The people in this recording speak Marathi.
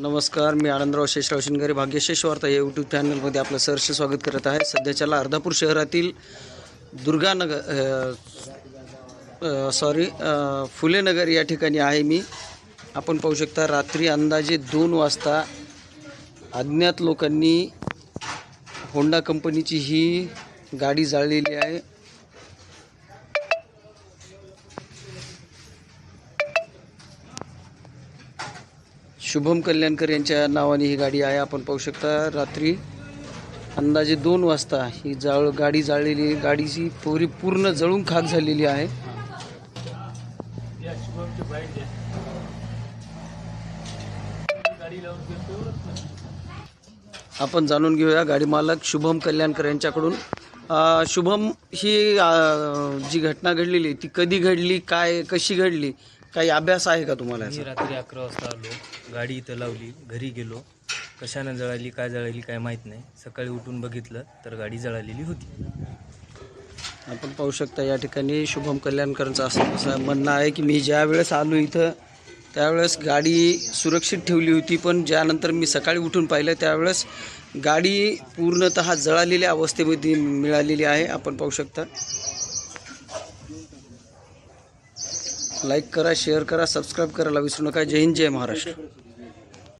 नमस्कार मी आनंदराव शेषराव शिंगारे भाग्यशेष वार्ता या यूट्यूब चॅनलमध्ये आपलं सहर्ष स्वागत करत आहे. सध्याच्याला अर्धापूर शहरातील दुर्गानगर सॉरी फुलेनगर या ठिकाणी आहे मी. आपण पाहू शकता रात्री अंदाजे दोन वाजता अज्ञात लोकांनी होंडा कंपनीची ही गाडी जाळलेली आहे. शुभम कल्याणकर यांच्या नावाने ही गाडी आहे. आपण पाहू शकता रात्री अंदाजे दोन वाजता ही जाळ गाडी जाळलेली गाडीची पोरी पूर्ण जळून खाक झालेली आहे. आपण जाणून घेऊया गाडी मालक शुभम कल्याणकर यांच्याकडून. शुभम ही जी घटना घडलेली आहे, ती कधी घडली काय कशी घडली? काही अभ्यास आहे का तुम्हाला मी याचा? रात्री अकरा वाजता आलो गाडी इथं लावली घरी गेलो. कशानं जळाली काय जळाली काय माहीत नाही. सकाळी उठून बघितलं तर गाडी जळालेली होती. आपण पाहू शकता या ठिकाणी शुभम कल्याणकरांचं असं असं म्हणणं आहे की मी ज्या वेळेस आलो इथं त्यावेळेस गाडी सुरक्षित ठेवली होती पण ज्यानंतर मी सकाळी उठून पाहिलं त्यावेळेस गाडी पूर्णतः जळालेल्या अवस्थेमध्ये मिळालेली आहे. आपण पाहू शकता. लाईक करा शेअर करा सबस्क्राईब करायला विसरू नका. जय हिंद जय महाराष्ट्र.